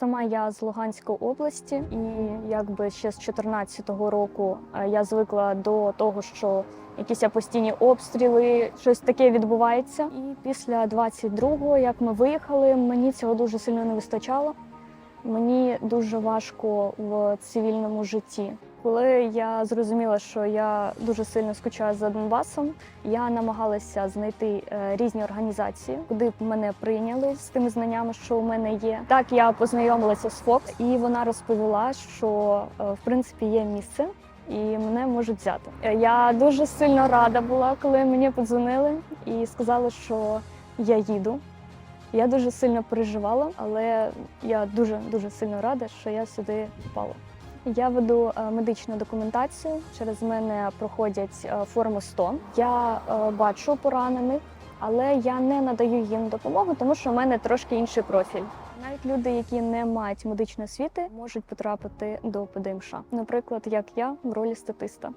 Сама я з Луганської області, і якби ще з 2014 року е, я звикла до того, що якісь постійні обстріли, щось таке відбувається. І після 22-го, як ми виїхали, мені цього дуже сильно не вистачало. Мені дуже важко в цивільному житті. Коли я зрозуміла, що я дуже сильно скучаю за Донбасом, я намагалася знайти е, різні організації, куди б мене прийняли з тими знаннями, що у мене є. Так я познайомилася з Фокс, і вона розповіла, що е, в принципі є місце. І мене можуть взяти. Е, Я дуже сильно рада була, коли мені подзвонили і сказали, що я їду. Я дуже сильно переживала, але я дуже дуже сильно рада, що я сюди попала. Я веду е, медичну документацію. Через мене проходять е, форми 100. Я е, бачу поранених, але я не надаю їм допомогу, тому що в мене трошки інший профіль. Навіть люди, які не мають медичної освіти, можуть потрапити до ПДМШ. Наприклад, як я в ролі статиста.